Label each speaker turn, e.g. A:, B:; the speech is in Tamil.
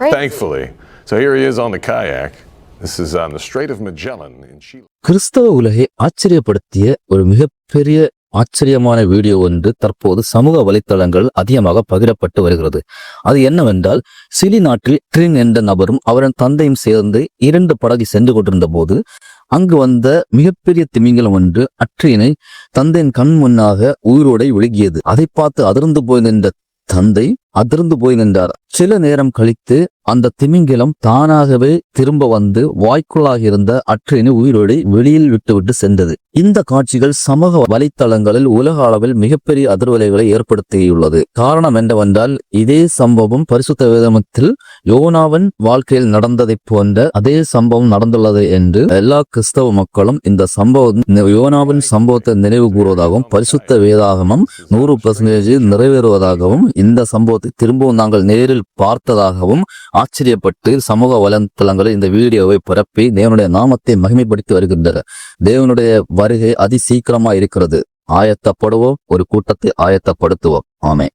A: Great.
B: thankfully. So here he is on the kayak. This is on the Strait of Magellan in Chile.
C: கிறிஸ்தவ உலகை ஆச்சரியப்படுத்திய ஒரு மிகப்பெரிய ஆச்சரியமான வீடியோ ஒன்று தற்போது சமூக வலைத்தளங்கள் அதிகமாக பகிரப்பட்டு வருகிறது அது என்னவென்றால் சிலி நாட்டில் ட்ரின் என்ற நபரும் அவரின் தந்தையும் சேர்ந்து இரண்டு படகு சென்று கொண்டிருந்த போது அங்கு வந்த மிகப்பெரிய திமிங்கலம் ஒன்று அற்றினை தந்தையின் கண் முன்னாக உயிரோடை விழுகியது அதை பார்த்து அதிர்ந்து போய் நின்ற தந்தை அதிர்ந்து போய் நின்றார். சில நேரம் கழித்து அந்த திமிங்கிலம் தானாகவே திரும்ப வந்து வாய்க்குள்ளாக இருந்த அற்றினை உயிரோடு வெளியில் விட்டுவிட்டு சென்றது. இந்த காட்சிகள் சமூக வலைத்தளங்களில் உலக அளவில் மிகப்பெரிய அதிர்வலைகளை ஏற்படுத்தியுள்ளது. காரணம் என்னவென்றால் இதே சம்பவம் பரிசுத்த வேதமத்தில் யோனாவின் வாழ்க்கையில் நடந்ததைப் போன்ற அதே சம்பவம் நடந்துள்ளது என்று எல்லா கிறிஸ்தவ மக்களும் இந்த சம்பவம் யோனாவின் சம்பவத்தை நினைவு கூறுவதாகவும் பரிசுத்த வேதாகமம் நூறு பர்சன்டேஜ் நிறைவேறுவதாகவும் இந்த சம்பவம் போது திரும்பவும் நாங்கள் நேரில் பார்த்ததாகவும் ஆச்சரியப்பட்டு சமூக வலைத்தளங்களில் இந்த வீடியோவை பரப்பி தேவனுடைய நாமத்தை மகிமைப்படுத்தி வருகின்றனர். தேவனுடைய வருகை அதி சீக்கிரமா இருக்கிறது ஆயத்தப்படுவோம். ஒரு கூட்டத்தை ஆயத்தப்படுத்துவோம். ஆமே